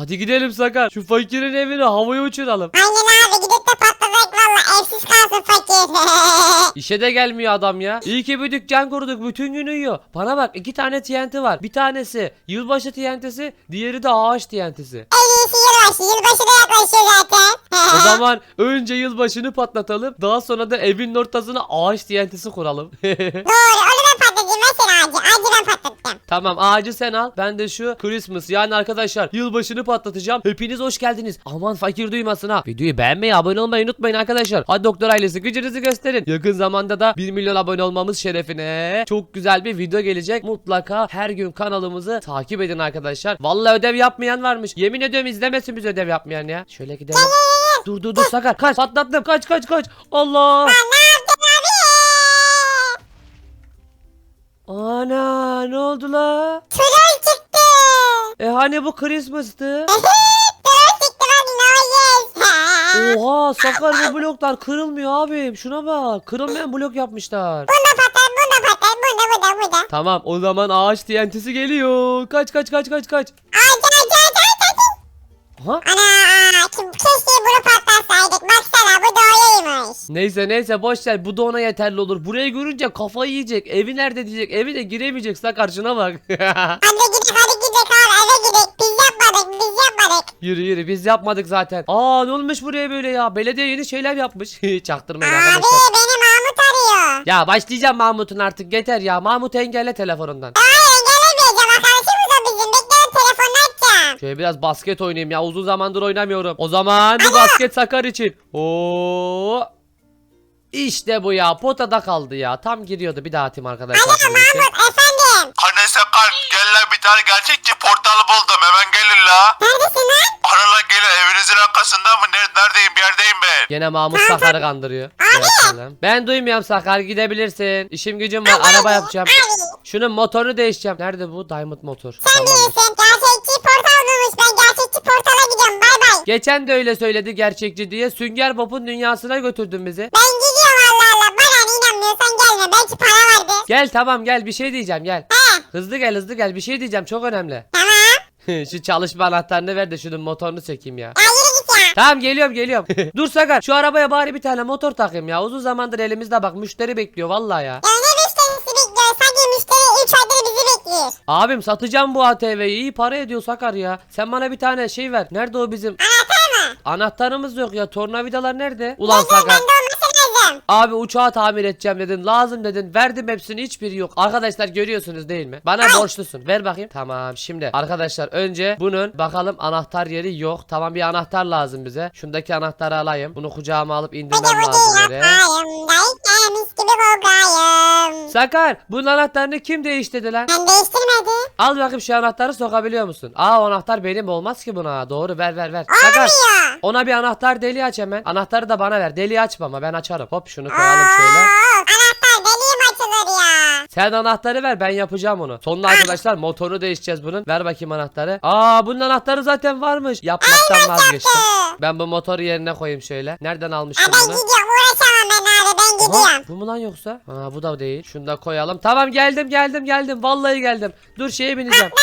Hadi gidelim Sakar. Şu fakirin evini havaya uçuralım. Aynen abi gidip de patladık valla evsiz kalsın fakir. İşe de gelmiyor adam ya. İyi ki bir dükkan kurduk. Bütün gün uyuyor. Bana bak iki tane TNT var. Bir tanesi yılbaşı TNT'si. Diğeri de ağaç TNT'si. en iyisi yılbaşı. Yılbaşı da yaklaşıyor zaten. O zaman önce yılbaşını patlatalım. Daha sonra da evin ortasına ağaç TNT'si kuralım. Doğru onu ben patlatayım sen ağacı. Ağacı ben patlatacağım. Tamam ağacı sen al. Ben de şu Christmas yani arkadaşlar yılbaşını patlatacağım. Hepiniz hoş geldiniz. Aman fakir duymasın ha. Videoyu beğenmeyi abone olmayı unutmayın arkadaşlar. Hadi doktor ailesi gücünüzü gösterin. Yakın zamanda da 1 milyon abone olmamız şerefine çok güzel bir video gelecek. Mutlaka her gün kanalımızı takip edin arkadaşlar. Vallahi ödev yapmayan varmış. Yemin ediyorum izlemesin biz ödev yapmayan ya. Şöyle gidelim. Dur dur dur sakar. Kaç patlattım. Kaç kaç kaç. Allah. Ne Ana ne oldu la? Troll çıktı. E hani bu Christmas'tı? Troll çıktı abi no yes. Oha sakar bu bloklar kırılmıyor abim. Şuna bak. Kırılmayan blok yapmışlar. Bunda patlar bunda patlar bunda bunda bunda. Tamam o zaman ağaç TNT'si geliyor. Kaç kaç kaç kaç kaç. Ağacı ağacı ağacı ağacı. Aha. Ana kim keşke bunu patlatsaydık. Baksana bu doğruymuş. Neyse neyse boş ver bu da ona yeterli olur. Burayı görünce kafayı yiyecek. Evi nerede diyecek. Evi de giremeyecek sakar şuna bak. Hadi gidelim hadi gidelim abi eve gidelim. Biz yapmadık biz yapmadık. yürü yürü biz yapmadık zaten. Aa ne olmuş buraya böyle ya. Belediye yeni şeyler yapmış. Çaktırmayın Abi arkadaşlar. beni Mahmut arıyor. Ya başlayacağım Mahmut'un artık yeter ya. Mahmut engelle telefonundan. Hayır engellemeyeceğim Şöyle biraz basket oynayayım ya uzun zamandır oynamıyorum. O zaman bu basket sakar için. Oo. İşte bu ya potada kaldı ya. Tam giriyordu bir daha atayım arkadaşlar. Alo. Mahmut efendim. Anne sakar gel lan bir tane gerçekçi portal buldum hemen gelin la. Neredesin lan? Ana lan gelin evinizin arkasında mı? Nerede, neredeyim bir yerdeyim ben. Gene Mahmut Sakar'ı kandırıyor. Evet, ben duymuyorum Sakar gidebilirsin. İşim gücüm var araba yapacağım. Abi Şunun motorunu değişeceğim. Nerede bu? Diamond motor. sen Tamamdır. bilirsin. Gerçekçi portal bulmuş. Ben gerçekçi portala gidiyorum. Bay bay. Geçen de öyle söyledi gerçekçi diye. Sünger Bob'un dünyasına götürdün bizi. Ben gidiyorum Allah Allah. Bana ne inanmıyorsan gelme. Belki para vardır. Gel tamam gel bir şey diyeceğim gel. He Hızlı gel hızlı gel bir şey diyeceğim çok önemli. tamam. Şu çalışma anahtarını ver de şunun motorunu çekeyim ya. Ya yürü git ya. Tamam geliyorum geliyorum. Dur Sakar şu arabaya bari bir tane motor takayım ya. Uzun zamandır elimizde bak müşteri bekliyor vallahi ya. Ya ne Abim satacağım bu ATV'yi. İyi para ediyor Sakar ya. Sen bana bir tane şey ver. Nerede o bizim? Anahtar mı? Anahtarımız yok ya. Tornavidalar nerede? Ulan Sakar. Sakar. bende. Abi uçağı tamir edeceğim dedin. Lazım dedin. Verdim hepsini hiçbiri yok. Arkadaşlar görüyorsunuz değil mi? Bana borçlusun. Ver bakayım. Tamam şimdi arkadaşlar önce bunun bakalım anahtar yeri yok. Tamam bir anahtar lazım bize. Şundaki anahtarı alayım. Bunu kucağıma alıp indirmem Hadi lazım yere kokayım. Sakar bunun anahtarını kim değiştirdi lan? Ben değiştirmedi. Al bakayım şu anahtarı sokabiliyor musun? Aa o anahtar benim olmaz ki buna. Doğru ver ver ver. Sakar Olmuyor. ona bir anahtar deliği aç hemen. Anahtarı da bana ver. Deliği açma ama ben açarım. Hop şunu koyalım şöyle. Aa, Anahtar deliğim açılır ya. Sen anahtarı ver ben yapacağım onu. Sonra arkadaşlar motoru değişeceğiz bunun. Ver bakayım anahtarı. Aa bunun anahtarı zaten varmış. Yapmaktan vazgeçtim. Ben bu motoru yerine koyayım şöyle. Nereden Aa, almıştım ben bunu? gidiyorum ben gidiyorum. bu mu lan yoksa? Aa bu da değil. Şunu da koyalım. Tamam geldim geldim geldim. Vallahi geldim. Dur şeye bineceğim. Atla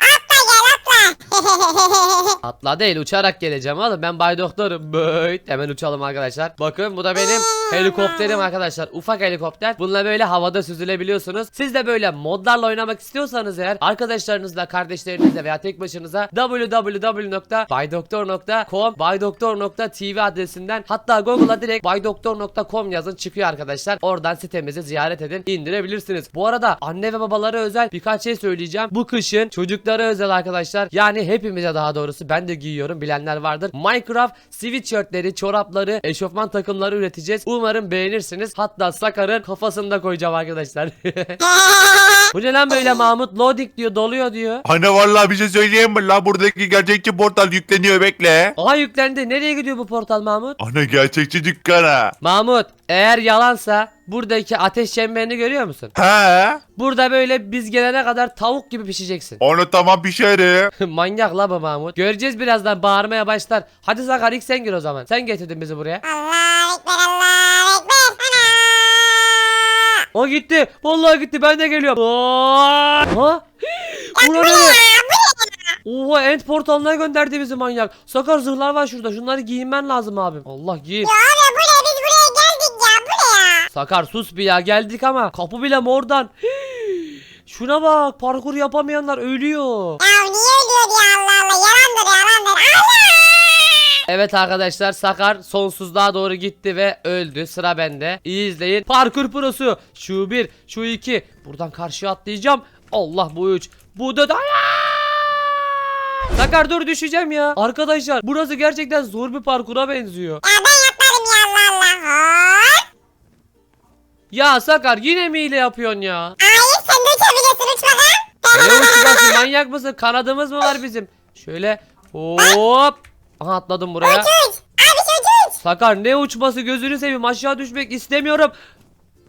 gel atla gel atla. Atla değil uçarak geleceğim oğlum. Ben Bay Doktor'um. Böyt. Hemen uçalım arkadaşlar. Bakın bu da benim helikopterim arkadaşlar. Ufak helikopter. Bununla böyle havada süzülebiliyorsunuz. Siz de böyle modlarla oynamak istiyorsanız eğer arkadaşlarınızla, kardeşlerinizle veya tek başınıza www.baydoktor.com baydoktor.tv adresinden hatta Google'a direkt baydoktor.com yazın çıkıyor arkadaşlar. Oradan sitemizi ziyaret edin indirebilirsiniz. Bu arada anne ve babalara özel birkaç şey söyleyeceğim. Bu kışın çocuklara özel arkadaşlar. Yani hepimize daha doğrusu ben de giyiyorum bilenler vardır. Minecraft sweatshirtleri, çorapları, eşofman takımları üreteceğiz. Umarım beğenirsiniz. Hatta Sakar'ın kafasında koyacağım arkadaşlar. Bu ne lan böyle Mahmut? Loading diyor, doluyor diyor. Anne vallahi bir şey söyleyeyim mi la buradaki gerçekçi portal yükleniyor bekle. Aha yüklendi. Nereye gidiyor bu portal Mahmut? Ana gerçekçi dükkana. Mahmut eğer yalansa buradaki ateş çemberini görüyor musun? He? Burada böyle biz gelene kadar tavuk gibi pişeceksin. Onu tamam pişerim. Manyak la bu Mahmut. Göreceğiz birazdan bağırmaya başlar. Hadi Sakar ilk sen gir o zaman. Sen getirdin bizi buraya. Allah ekber Allah ekber. Ana. O gitti. Vallahi gitti. Ben de geliyorum. Aa! Ha? Ulan ya? Oha end portalına gönderdi bizi manyak. Sakar zırhlar var şurada. Şunları giyinmen lazım abim. Allah giyin. Ya abi bu ne Sakar sus bir ya geldik ama kapı bile mordan. Hii. Şuna bak parkur yapamayanlar ölüyor. Ya niye ölüyor ya Allah Allah yalandır yalandır. Allah! Evet arkadaşlar Sakar sonsuzluğa doğru gitti ve öldü. Sıra bende. İyi izleyin. Parkur prosu. Şu bir, şu iki. Buradan karşıya atlayacağım. Allah bu üç. Bu da. Sakar dur düşeceğim ya. Arkadaşlar burası gerçekten zor bir parkura benziyor. Ya ben yapmadım ya Allah Allah. Ya Sakar yine mi hile yapıyorsun ya? Hayır sen de uçabiliyorsun uçmadan. Ne uçacaksın manyak mısın? Kanadımız mı var bizim? Şöyle hop. Aha atladım buraya. Uç uç. Abi uç uç. Sakar ne uçması gözünü seveyim aşağı düşmek istemiyorum.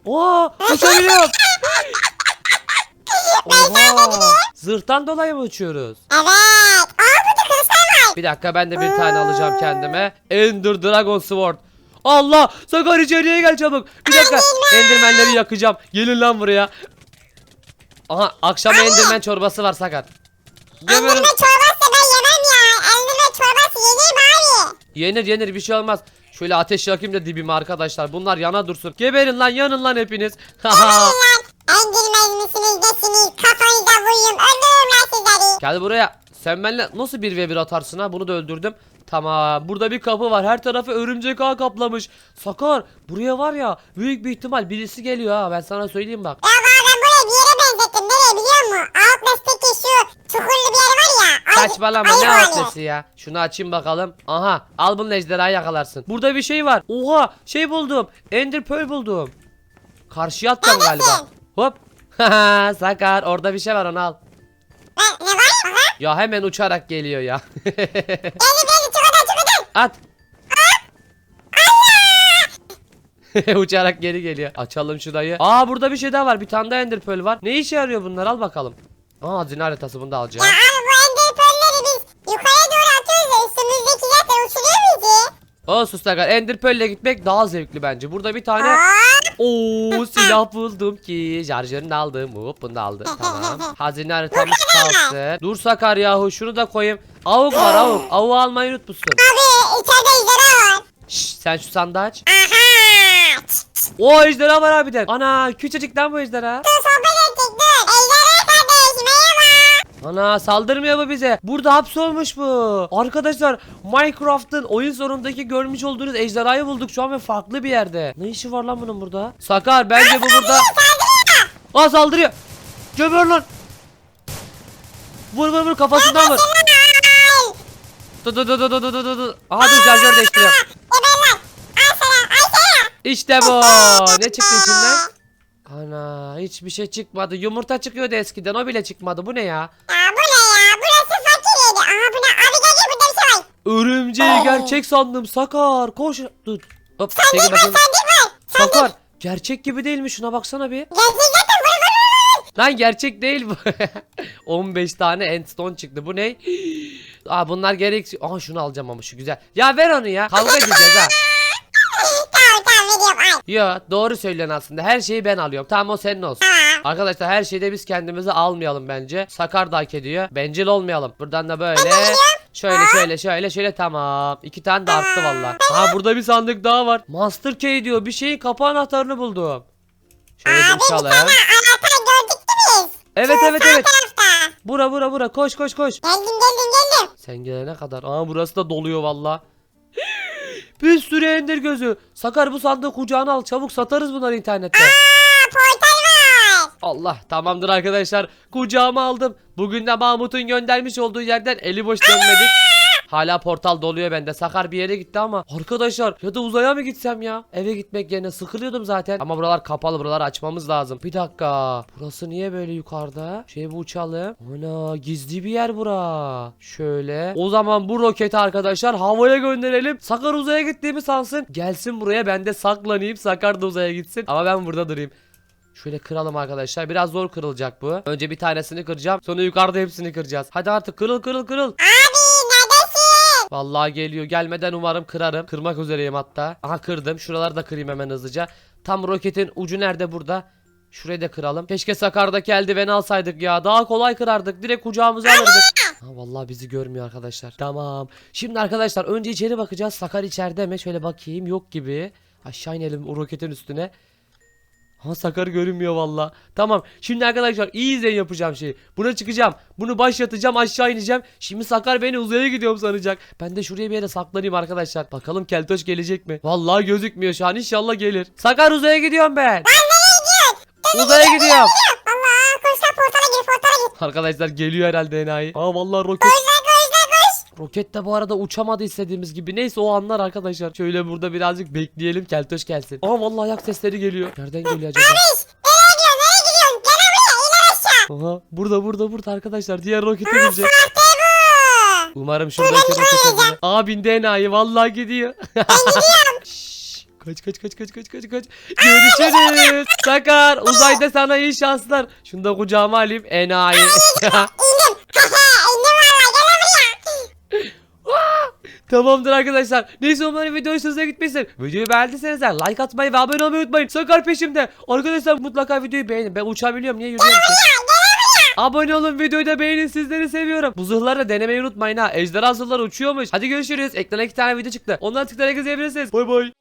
Oo uçabiliyorum. Oha. Zırhtan dolayı mı uçuyoruz? Evet. Aa burada kılıçlar var. Bir dakika ben de bir tane alacağım kendime. Ender Dragon Sword. Allah Sakar içeriye gel çabuk. Bir dakika Endermenleri yakacağım. Gelin lan buraya. Aha akşama Enderman çorbası var Sakar. Geberin. Eldirme çorbası ben yemem ya. Eldirme çorbası yenir mi abi? Yenir yenir bir şey olmaz. Şöyle ateş yakayım da dibime arkadaşlar. Bunlar yana dursun. Geberin lan yanın lan hepiniz. Haha. Lan endirmez misiniz desiniz kafanıza vurayım öldürürüm lan sizleri. Gel buraya. Sen benimle nasıl bir ve bir atarsın ha? Bunu da öldürdüm. Tamam. Burada bir kapı var. Her tarafı örümcek ağ kaplamış. Sakar buraya var ya büyük bir ihtimal birisi geliyor ha. Ben sana söyleyeyim bak. Ya bana ben buraya bir yere benzettim. Nereye biliyor musun? Outlast'taki şu çukurlu bir yer var ya. Ay- Saçmalama ne atlısı ya. Şunu açayım bakalım. Aha al bunu ejderhayı yakalarsın. Burada bir şey var. Oha şey buldum. Ender Pearl buldum. Karşıya Neredesin? galiba. Hop. Sakar orada bir şey var onu al. Ne, ne var? Aha. Ya hemen uçarak geliyor ya. Çıkıdan. At. Uçarak geri geliyor. Açalım şu dayı. Aa burada bir şey daha var. Bir tane daha ender pearl var. Ne işe yarıyor bunlar? Al bakalım. Aa hazine haritası bunu da Ya alacağım. abi bu ender pearl'leri biz yukarıya doğru atıyoruz da üstümüzdeki zaten uçuruyor bizi. O sus Sakar. Ender pearl'le gitmek daha zevkli bence. Burada bir tane Hop. Oo silah buldum ki. Şarjörünü de aldım. Hop bunu da aldım. Tamam. Hazine haritamız kalsın. Dur Sakar yahu şunu da koyayım. Avuk var avuk. Avuğu almayı unutmuşsun. Abi içeride ejderha var. Şşş sen şu sandığı aç. Aha. O ejderha var harbiden. Ana küçücük lan bu ejderha. Ana saldırmıyor mu bize? Burada hapsolmuş bu. Arkadaşlar Minecraft'ın oyun sonundaki görmüş olduğunuz ejderhayı bulduk şu an ve farklı bir yerde. Ne işi var lan bunun burada? Sakar bence bu burada. Aa saldırıyor. Gömer lan. Vur vur vur kafasından vur. Dur dur dur dur dur dur dur. Aha dur şarjör değiştiriyor. İşte bu. Ne çıktı içinden? Ana hiçbir şey çıkmadı. Yumurta çıkıyordu eskiden o bile çıkmadı. Bu ne ya? Ya bu ne ya? Burası fakir yedi. Aha bu ne? Abi gel gel burada bir şey var. Örümceği gerçek sandım. Sakar koş. Dur. Hop çekil Sandık var bakayım. sandık var. Sandık. Sakar gerçek gibi değil mi? Şuna baksana bir. Gerçek zaten vur vur vur. Lan gerçek değil bu. 15 tane endstone çıktı. Bu ne? Aa bunlar gerek. Aha şunu alacağım ama şu güzel. Ya ver onu ya. Kavga edeceğiz ha. Yo doğru söylüyorsun aslında. Her şeyi ben alıyorum. Tamam o senin olsun. Arkadaşlar her şeyde biz kendimizi almayalım bence. Sakar da hak ediyor. Bencil olmayalım. Buradan da böyle. Şöyle şöyle şöyle şöyle tamam. İki tane de arttı valla. Aha burada bir sandık daha var. Master Key diyor. Bir şeyin kapı anahtarını buldum. Şöyle Abi bir açalım. tane anahtar gördük değil mi biz? Evet Şu evet evet. tarafta. Bura bura bura koş koş koş. Geldim geldim geldim. Sen gelene kadar. Aa burası da doluyor valla. Bir sürü ender gözü. Sakar bu sandığı kucağına al. Çabuk satarız bunları internette. Aa portal var. Allah tamamdır arkadaşlar. Kucağıma aldım. Bugün de Mahmut'un göndermiş olduğu yerden eli boş dönmedik. Hala portal doluyor bende. Sakar bir yere gitti ama. Arkadaşlar ya da uzaya mı gitsem ya? Eve gitmek yerine sıkılıyordum zaten. Ama buralar kapalı. Buraları açmamız lazım. Bir dakika. Burası niye böyle yukarıda? Şey bu uçalım. Ana gizli bir yer bura. Şöyle. O zaman bu roketi arkadaşlar havaya gönderelim. Sakar uzaya gittiğimi sansın. Gelsin buraya ben de saklanayım. Sakar da uzaya gitsin. Ama ben burada durayım. Şöyle kıralım arkadaşlar. Biraz zor kırılacak bu. Önce bir tanesini kıracağım. Sonra yukarıda hepsini kıracağız. Hadi artık kırıl kırıl kırıl. Vallahi geliyor. Gelmeden umarım kırarım. Kırmak üzereyim hatta. Aha kırdım. Şuraları da kırayım hemen hızlıca. Tam roketin ucu nerede burada? Şurayı da kıralım. Keşke Sakar'daki eldiveni alsaydık ya. Daha kolay kırardık. Direkt kucağımıza alırdık. Ha, vallahi bizi görmüyor arkadaşlar. Tamam. Şimdi arkadaşlar önce içeri bakacağız. Sakar içeride mi? Şöyle bakayım. Yok gibi. Aşağı inelim o roketin üstüne. Ha Sakar görünmüyor valla. Tamam. Şimdi arkadaşlar iyi izleyin yapacağım şeyi. Buna çıkacağım. Bunu başlatacağım aşağı ineceğim. Şimdi Sakar beni uzaya gidiyorum sanacak. Ben de şuraya bir yere saklanayım arkadaşlar. Bakalım Keltoş gelecek mi? Vallahi gözükmüyor şu an. İnşallah gelir. Sakar uzaya gidiyorum ben. Uzaya gidiyorum. Allah koş lan portala gir portala gir. Arkadaşlar geliyor herhalde enayi. Aa vallahi roket. Koş lan koş lan koş. Roket de bu arada uçamadı istediğimiz gibi. Neyse o anlar arkadaşlar. Şöyle burada birazcık bekleyelim. Keltoş gelsin. Aa vallahi ayak sesleri geliyor. Nereden geliyor acaba? Aha burada burada burada arkadaşlar. Diğer rokete binecek. Umarım şuradaki rokete biner. Aa bindi enayi. Vallahi gidiyor. Şşş, Kaç kaç kaç kaç kaç kaç kaç. Görüşürüz. Sakar uzayda sana iyi şanslar. Şunu da kucağıma alayım enayi. İndim. Hehe indim valla gel buraya. Tamamdır arkadaşlar. Neyse umarım video hoşunuza gitmiştir. Videoyu beğendiyseniz like atmayı ve abone olmayı unutmayın. Sakar peşimde. Arkadaşlar mutlaka videoyu beğenin. Ben uçabiliyorum. Niye yürüyorum ki? Abone olun videoyu da beğenin sizleri seviyorum. Bu zırhları da denemeyi unutmayın ha. Ejderha zırhları uçuyormuş. Hadi görüşürüz. Ekrana iki tane video çıktı. Ondan tıklayarak izleyebilirsiniz. Bay bay.